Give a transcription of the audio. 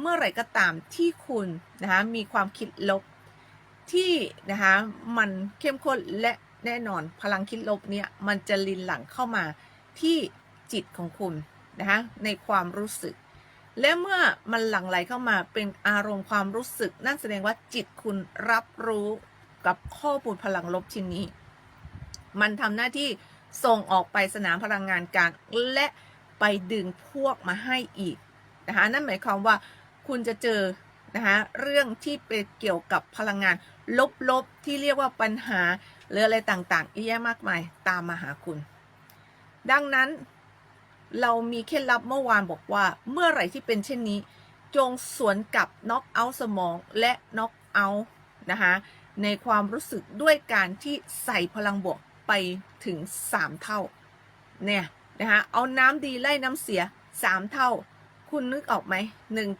เมื่อไหร่ก็ตามที่คุณนะคะมีความคิดลบที่นะคะมันเข้มข้นและแน่นอนพลังคิดลบเนี่ยมันจะลินหลังเข้ามาที่จิตของคุณนะคะในความรู้สึก และเมื่อมันหลั่งไหลเข้ามาเป็นอารมณ์ความรู้สึก นั่นแสดงว่าจิตคุณรับรู้กับข้อมูลพลังลบชิ้นนี้ มันทำหน้าที่ส่งออกไปสนามพลังงานกลางและไปดึงพวกมาให้อีกนะคะนั่นหมายความว่า คุณจะเจอนะคะเรื่องที่เป็นเกี่ยวกับพลังงาน ลบๆที่เรียกว่าปัญหาหรืออะไรต่างๆเยอะแยะมากมายตามมาหาคุณ ดังนั้นเรามีเคล็ดลับเมื่อวานบอกว่าเมื่อไหร่ที่เป็นเช่นนี้ จงสวนกับน็อกเอาสมองและน็อกเอานะคะในความรู้สึกด้วยการที่ใส่พลังบวกไปถึง 3 เท่าเนี่ยนะคะเอาน้ำดีไล่น้ำเสีย 3 เท่า คุณนึกออกไหมหนึ่ง